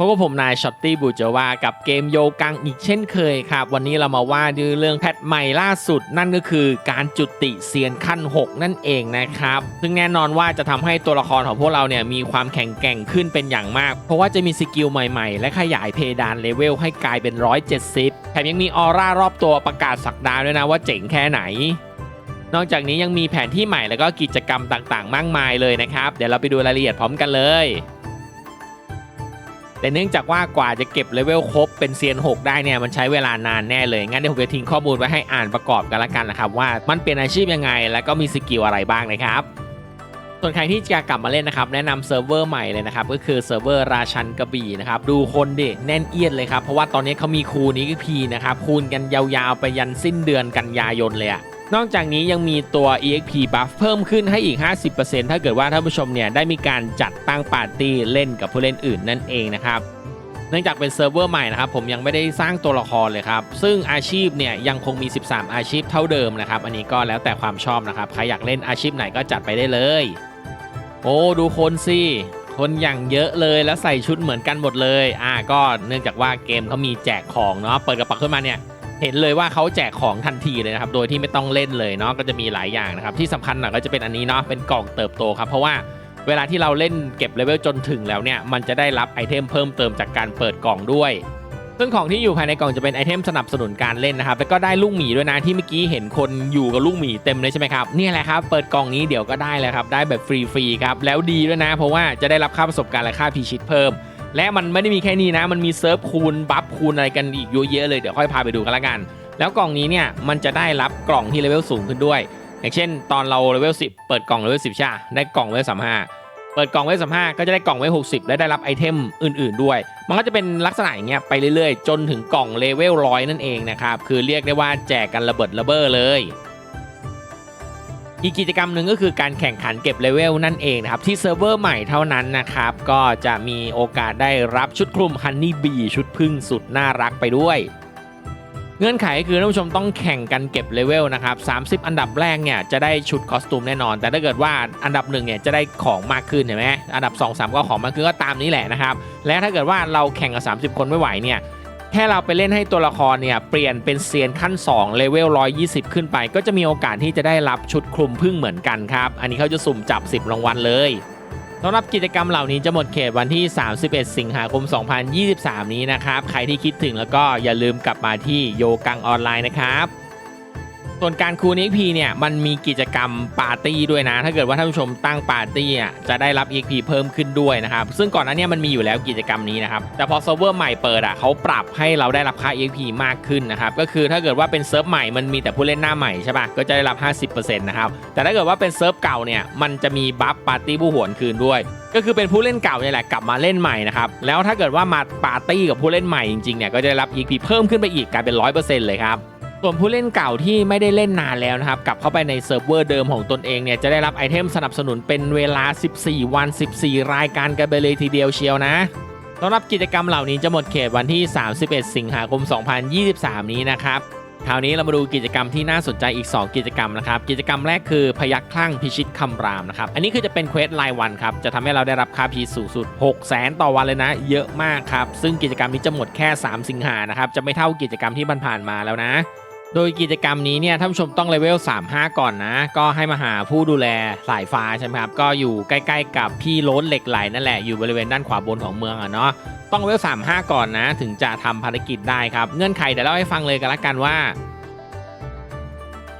พบกับผมนายช็อตตี้บูเจวากับเกมโยกังอีกเช่นเคยครับ วันนี้เรามาว่าด้วยเรื่องแพทใหม่ล่าสุด นั่นก็คือการจุติเซียนขั้น 6 นั่นเองนะครับ ซึ่งแน่นอนว่าจะทำให้ตัวละครของพวกเราเนี่ยมีความแข็งแกร่งขึ้นเป็นอย่างมาก เพราะว่าจะมีสกิลใหม่ๆ และขยายเพดานเลเวลให้กลายเป็น 170 แถมยังมีออร่ารอบตัวประกาศสักดาด้วยนะว่าเจ๋งแค่ไหนนอกจากนี้ยังมีแผนที่ใหม่แล้วก็กิจกรรมต่างๆ มากมายเลยนะครับ เดี๋ยวเราไปดูรายละเอียดพร้อมกันเลย แต่เนื่องจากว่ากว่าจะเก็บเลเวลครบเป็นเซียน 6 ได้เนี่ยมันใช้เวลานานแน่เลย งั้นเดี๋ยวผมจะทิ้งข้อมูลไว้ให้อ่านประกอบกันละกันนะครับว่ามันเป็นอาชีพยังไง แล้วก็มีสกิลอะไรบ้างนะครับส่วนใครที่จะกลับมาเล่นนะครับแนะนำเซิร์ฟเวอร์ใหม่เลยนะครับก็คือเซิร์ฟเวอร์ราชันกระบี่นะครับดูคนดิแน่นเอียดเลยครับเพราะว่าตอนนี้เขามีคูนี้ก็พีนะครับคูณกันยาวๆไปยันสิ้นเดือนกันยายนเลยอะ นอกจากนี้ยังมีตัว EXP buff เพิ่มขึ้นให้อีก 50%ถ้าเกิดว่าท่านผู้ชมเนี่ยได้มีการจัดตั้งปาร์ตี้เล่นกับผู้เล่นอื่นนั่นเองนะครับเนื่องจากเป็นเซิร์ฟเวอร์ใหม่นะครับผมยังไม่ได้สร้างตัวละครเลยครับ ซึ่งอาชีพเนี่ยยังคงมี 13 อาชีพเท่าเดิมนะครับ อันนี้ก็แล้วแต่ความชอบนะครับ ใครอยากเล่นอาชีพไหนก็จัดไปได้เลย โอ้ดูคนสิคนอย่างเยอะเลยแล้วใส่ชุดเหมือนกันหมดเลย อ่าก็เนื่องจากว่าเกมเขามีแจกของเนาะเปิดกระเป๋าขึ้นมาเนี่ย เห็นเลยว่าเขาแจกของทันทีเลยนะครับ โดยที่ไม่ต้องเล่นเลยเนาะ ก็จะมีหลายอย่างนะครับ ที่สำคัญหน่อยก็จะเป็นอันนี้เนาะ เป็นกล่องเติบโตครับ เพราะว่าเวลาที่เราเล่นเก็บเลเวลจนถึงแล้วเนี่ย มันจะได้รับไอเทมเพิ่มเติมจากการเปิดกล่องด้วย ซึ่งของที่อยู่ภายในกล่องจะเป็นไอเทมสนับสนุนการเล่นนะครับ แล้วก็ได้ลูกหมีด้วยนะที่เมื่อกี้เห็นคนอยู่กับลูกหมีเต็มเลยใช่ไหมครับ นี่แหละครับ เปิดกล่องนี้เดี๋ยวก็ได้แล้วครับ ได้แบบฟรีๆครับ แล้วดีด้วยนะ เพราะว่าจะได้รับค่าประสบการณ์และค่าพีชิตเพิ่ม และมันไม่ได้มีแค่นี้นะ มันมีเซิร์ฟคูณบัฟคูณอะไรกันอีกเยอะแยะเลยเดี๋ยวค่อยพาไปดูกันละกัน แล้วกล่องนี้เนี่ยมันจะได้รับกล่องที่เลเวลสูงขึ้นด้วย อย่างเช่น ตอนเราเลเวล10 เปิดกล่องเลเวล10ใช่ได้กล่องเลเวล35เปิดกล่องเลเวล35ก็จะได้กล่องเลเวล60 และได้รับไอเทมอื่น ๆด้วย มันก็จะเป็นลักษณะอย่างเงี้ยไปเรื่อยๆ จนถึงกล่องเลเวลร้อยนั่นเองนะครับคือเรียกได้ว่าแจกกันระเบิดระเบ้อเลย อีกกิจกรรมหนึ่งก็คือการแข่งขันเก็บเลเวลนั่นเองนะครับ ที่เซิร์ฟเวอร์ใหม่เท่านั้นนะครับ ก็จะมีโอกาสได้รับชุดคลุมฮันนี่บีชุดพึ่งสุดน่ารักไปด้วย เงื่อนไขคือท่านผู้ชมต้องแข่งกันเก็บเลเวลนะครับ 30 อันดับแรกเนี่ยจะได้ชุดคอสตูมแน่นอน แต่ถ้าเกิดว่าอันดับหนึ่งเนี่ยจะได้ของมากขึ้นเห็นไหมอันดับ 2 3 ก็ของมากขึ้นก็ตามนี้แหละนะครับ และถ้าเกิดว่าเราแข่งกับ 30 คนไม่ไหวเนี่ย แค่เราไปเล่นให้ตัวละครเนี่ยเปลี่ยนเป็นเซียนขั้น2เลเวล120 ขึ้นไป ก็จะมีโอกาสที่จะได้รับชุดคลุมพึ่งเหมือนกันครับ อันนี้เขาจะสุ่มจับ 10 รางวัลเลยสำหรับกิจกรรมเหล่านี้จะหมดเขตวันที่ 31 สิงหาคม 2023 นี้นะครับ ใครที่คิดถึงแล้วก็อย่าลืมกลับมาที่โยกังออนไลน์นะครับ ส่วนการคูณ EXP เนี่ยมันมีกิจกรรมปาร์ตี้ด้วยนะ ถ้าเกิดว่าท่านผู้ชมตั้งปาร์ตี้อะจะได้รับ EXP เพิ่มขึ้นด้วยนะครับ ซึ่งก่อนหน้านี้มันมีอยู่แล้วกิจกรรมนี้นะครับ แต่พอเซิร์ฟเวอร์ใหม่เปิดอะเขาปรับให้เราได้รับค่า EXP มากขึ้นนะครับ ก็คือถ้าเกิดว่าเป็นเซิร์ฟใหม่มันมีแต่ผู้เล่นหน้าใหม่ใช่ปะก็จะได้รับ 50%นะครับ แต่ถ้าเกิดว่าเป็นเซิร์ฟเก่าเนี่ยมันจะมีบัฟปาร์ตี้ผู้หวนคืนด้วยก็คือเป็นผู้เล่นเก่าเนี่ยแหละกลับมาเล่นใหม่นะครับแล้วถ้าเกิดว่ามาปาร์ตี้กับผู้เล่นใหม่จริงๆเนี่ยก็จะได้รับ EXP เพิ่มขึ้นไปอีกกลายเป็น 100%เลยครับ ส่วนผู้เล่นเก่าที่ไม่ได้เล่นนานแล้วนะครับ กลับเข้าไปในเซิร์ฟเวอร์เดิมของตนเองเนี่ย จะได้รับไอเทมสนับสนุนเป็นเวลา 14 วัน 14 รายการกันไปเลยทีเดียวเชียวนะสำหรับกิจกรรมเหล่านี้จะหมดเขตวันที่ 31 สิงหาคม 2023 นี้นะครับคราวนี้เรามาดูกิจกรรมที่น่าสนใจอีก 2 กิจกรรมนะครับ กิจกรรมแรกคือพยักคลั่งพิชิตคำรามนะครับ อันนี้คือจะเป็นเควสรายวันครับ จะทำให้เราได้รับค่าพีสูงสุด 6 0 0 0 0ต่อวันเลยนะ เยอะมากครับ ซึ่งกิจกรรมนี้จะหมดแค่ 3 สิงหานะครับ จะไม่เท่ากิจกรรมที่ผ่านมาแล้วนะ โดยกิจกรรมนี้เนี่ยท่านผู้ชมต้องเลเวล 35 ก่อนนะ ก็ให้มาหาผู้ดูแลสายฟ้าใช่ไหมครับ ก็อยู่ใกล้ๆกับพี่โล้นเหล็กไหลนั่นแหละ อยู่บริเวณด้านขวาบนของเมืองอะเนาะ ต้องเลเวล 35 ก่อนนะ ถึงจะทำภารกิจได้ครับ เงื่อนไขเดี๋ยวเล่าให้ฟังเลยกันละกันว่า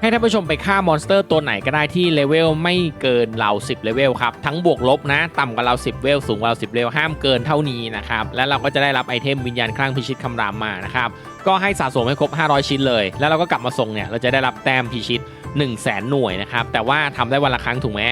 ให้ท่านผู้ชมไปฆ่ามอนสเตอร์ตัวไหนก็ได้ที่เลเวลไม่เกินเรา 10 เลเวลครับ ทั้งบวกลบนะ ต่ำกว่าเรา 10 เลเวลสูงกว่าเรา 10 เลเวลห้ามเกินเท่านี้นะครับ แล้วเราก็จะได้รับไอเทมวิญญาณคลั่งพิชิตคำรามมานะครับ ก็ให้สะสมให้ครบ 500 ชิ้นเลย แล้วเราก็กลับมาส่งเนี่ยเราจะได้รับแต้มพิชิต 1 0 0 0 0แสนหน่วยนะครับแต่ว่าทำได้วันละครั้งถูกไหม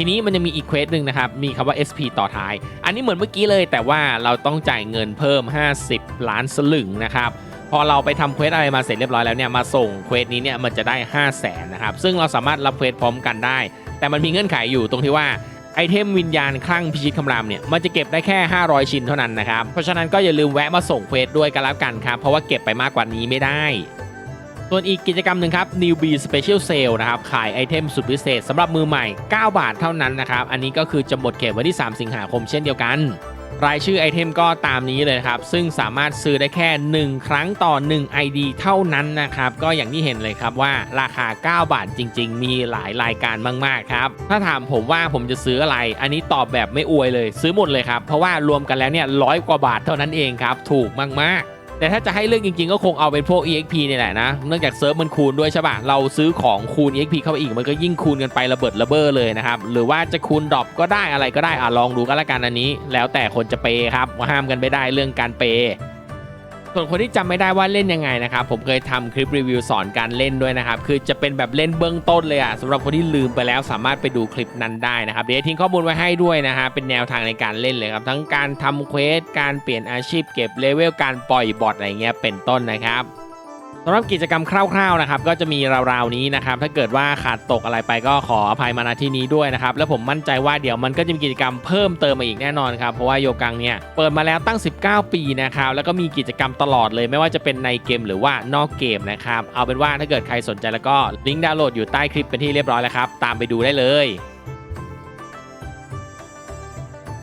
ทีนี้มันจะมีอีกเควสหนึ่งนะครับ มีคำว่า SP ต่อท้าย อันนี้เหมือนเมื่อกี้เลย แต่ว่าเราต้องจ่ายเงินเพิ่ม 50 ล้านสลึงนะครับ พอเราไปทำเควสอะไรมาเสร็จเรียบร้อยแล้วเนี่ยมาส่งเควสนี้เนี่ยมันจะได้ 5 0 0แสนนะครับซึ่งเราสามารถรับเควสพร้อมกันได้ แต่มันมีเงื่อนไขอยู่ตรงที่ว่าไอเทมวิญญาณคลั่งพิชิตคำรามเนี่ยมันจะเก็บได้แค่ 500 ชิ้นเท่านั้นนะครับ เพราะฉะนั้นก็อย่าลืมแวะมาส่งเควสด้วยกันแล้วกันครับ เพราะว่าเก็บไปมากกว่านี้ไม่ได้ ส่วนอีกกิจกรรมหนึ่งครับ Newbie Special Sale นะครับ ขายไอเทมสุดพิเศษสำหรับมือใหม่ 9 บาทเท่านั้นนะครับ อันนี้ก็คือจะหมดเขตวันที่ 3 สิงหาคมเช่นเดียวกัน รายชื่อไอเทมก็ตามนี้เลยครับ ซึ่งสามารถซื้อได้แค่ 1 ครั้งต่อ 1 ID เท่านั้นนะครับ ก็อย่างที่เห็นเลยครับว่าราคา 9 บาทจริง ๆ มีหลายรายการมากๆครับ ถ้าถามผมว่าผมจะซื้ออะไร อันนี้ตอบแบบไม่อวยเลย ซื้อหมดเลยครับ เพราะว่ารวมกันแล้วเนี่ยร้อยกว่าบาทเท่านั้นเองครับ ถูกมากๆ แต่ถ้าจะให้เรื่องจริงๆ ก็คงเอาเป็นพวก EXP เนี่ยแหละนะ เนื่องจากเซิร์ฟมันคูณด้วยใช่ป่ะ เราซื้อของคูณ EXP เข้าไปอีกมันก็ยิ่งคูณกันไประเบิดระเบ้อเลยนะครับ หรือว่าจะคูณดรอปก็ได้อะไรก็ได้อะลองดูก็แล้วกันอันนี้ แล้วแต่คนจะเปย์ครับห้ามกันไม่ได้เรื่องการเปย์ ส่วนคนที่จำไม่ได้ว่าเล่นยังไงนะครับผมเคยทำคลิปรีวิวสอนการเล่นด้วยนะครับคือจะเป็นแบบเล่นเบื้องต้นเลยอะสำหรับคนที่ลืมไปแล้วสามารถไปดูคลิปนั้นได้นะครับเดี๋ยวทิ้งข้อมูลไว้ให้ด้วยนะฮะเป็นแนวทางในการเล่นเลยครับทั้งการทำเควสการเปลี่ยนอาชีพเก็บเลเวลการปล่อยบอทอะไรเงี้ยเป็นต้นนะครับ สำหรับกิจกรรมคร่าวๆนะครับก็จะมีราวๆนี้นะครับถ้าเกิดว่าขาดตกอะไรไปก็ขออภัยมาณที่นี้ด้วยนะครับแล้วผมมั่นใจว่าเดี๋ยวมันก็จะมีกิจกรรมเพิ่มเติมมาอีกแน่นอนครับเพราะว่าโยกังเนี่ยเปิดมาแล้วตั้ง 19 ปีนะครับแล้วก็มีกิจกรรมตลอดเลย ไม่ว่าจะเป็นในเกมหรือว่านอกเกมนะครับเอาเป็นว่าถ้าเกิดใครสนใจแล้วก็ลิงก์ดาวน์โหลดอยู่ใต้คลิปเป็นที่เรียบร้อยแล้วครับตามไปดูได้เลย